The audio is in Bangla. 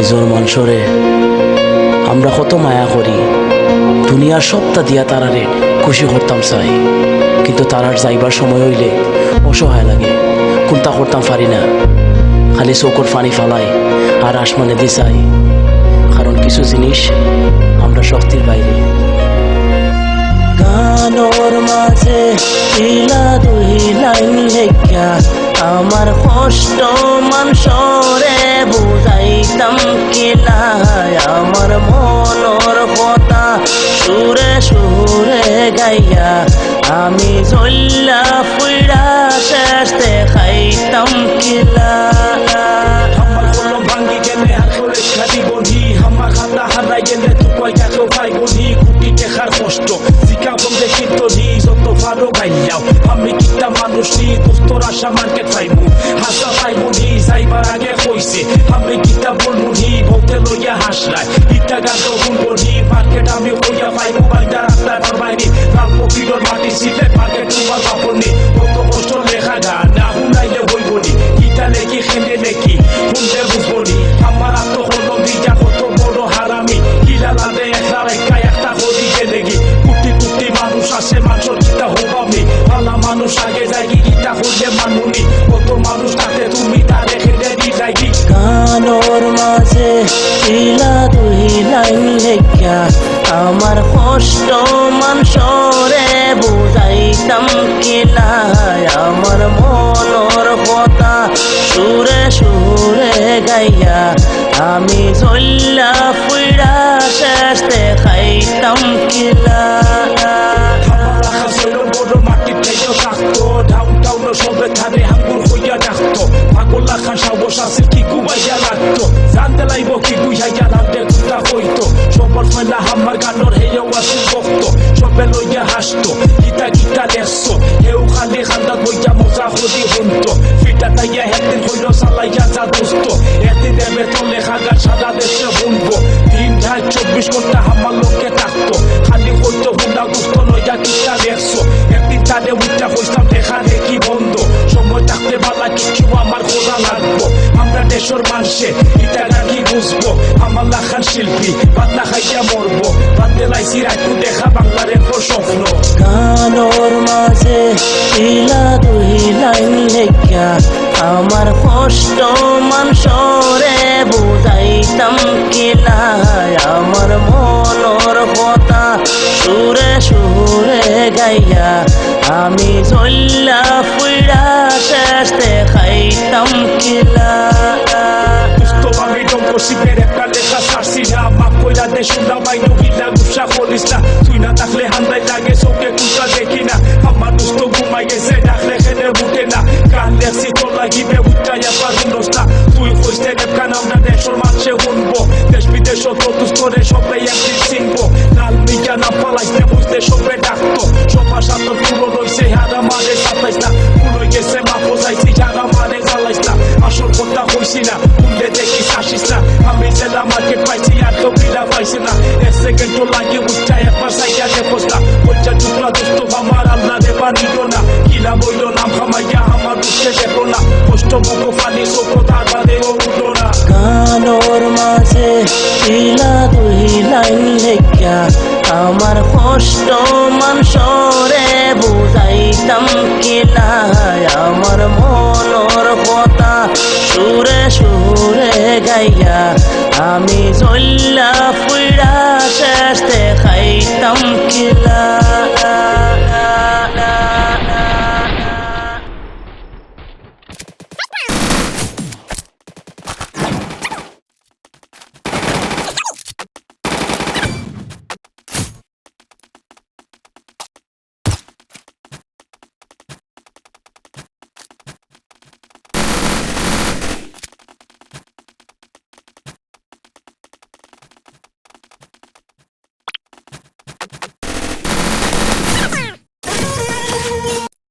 নিজের মানুষরে আমরা কত মায়া করি। দুনিয়ার সবটা দিয়া তারারে খুশি করতাম চাই। কিন্তু তারার যাইবার সময় হইলে অসহায় লাগে। কোনটা করতাম পারি না। খালি চৌকর পানি ফালাই আর আসমানে দি চাই। কারণ কিছু জিনিস আমরা শক্তির বাইরে। গানোর মাঝে আমার কষ্ট মানসরে বুঝাইতাম কিলাই আমার মনর কথা সুরে সুরে গাইয়া আমি জল্লা বন্ধে কিন্তু নি যত ভালো গাইলাও আমি কিটা মানুষ নি দোস্তর আশা মার্কেট পাইবো হাসা পাইবো নি যাইবার আগে কইছে। আমি কিটা বলব নি বলতে লইয়া হাসলাই ইটা গান শুনব নি মার্কেট আমি কইয়া পাইবো। বাইদা রাস্তার বাইরে লাল পকিরর মাটি সিলে মার্কেট তোমার ইলা দুই লাইন লেখা আমার কষ্ট মানসরে বুঝাইতাম কিলাই আমার মনর কথা সুরে সুরে গাইয়া আমি জল্লা ফুইরা শেষতে খাইতাম কিলা মজা হদি হুনতো ফিটা তাইয়া একদিন হইল সালাইয়া যা দোস্ত। একদিন দেবে তো লেখা গান সারা দেশে শুনব দিন ঢাই চব্বিশ ঘণ্টা হামার লোকে থাকতো খালি হইতো হুন্ডা গুস্ত লইয়া কিটা লেসো একদিন তাদের উঠটা হইতাম দেখা দেখি বন্ধ। সময় থাকতে বালা কিছু আমার খোঁজা লাগবো। আমরা দেশের মানুষে, এটা নাকি বুঝব? আমার লাখান শিল্পী, পাতলা খাইয়া মরবো। বাদে লাইছি রাখু দেখা বাংলার এরপর স্বপ্ন। গানোর মাঝে লাইন লেখা আমার কষ্ট মানসরে বুঝাইতাম কিলাই আমার মনর কথা সুরে সুরে গাইয়া আমি জল্লা ফুইরা শেষতে খাইতাম কিলা দেখি না। আমার দুস্থ ঘুমাই গেছে, ডাকলে খেলে না গান লেখছি তোর লাগিবে উঠাইয়া পারুন না তুই কইতে রেপখান আমরা দেশের মানুষে শুনব দেশ বিদেশ তো দুস্তরে সবে একদিন চিনবো। লাল মিয়া না পালাইতে বুঝতে সবে ডাকতো সবার সাথে পুরো রইছে হারা মারে সাতাইস না পুরো গেছে মা পোসাইছি হারা মারে জ্বালাইস না আসল কথা হইছি না উল্লে দেখি শাসিস না। আমি জেলা মার্কেট পাইছি, আর তো বিলা পাইছি না। এক সেকেন্ড তো লাগে উঠটা একবার ইলা তুই লাইন লেখা আমার কষ্ট মানসরে বুঝাইতাম কিলা আমার মনর কথা সুরে সুরে গাইয়া, আমি জল্লা ফুইরা শেষ দেখাইতাম কিলা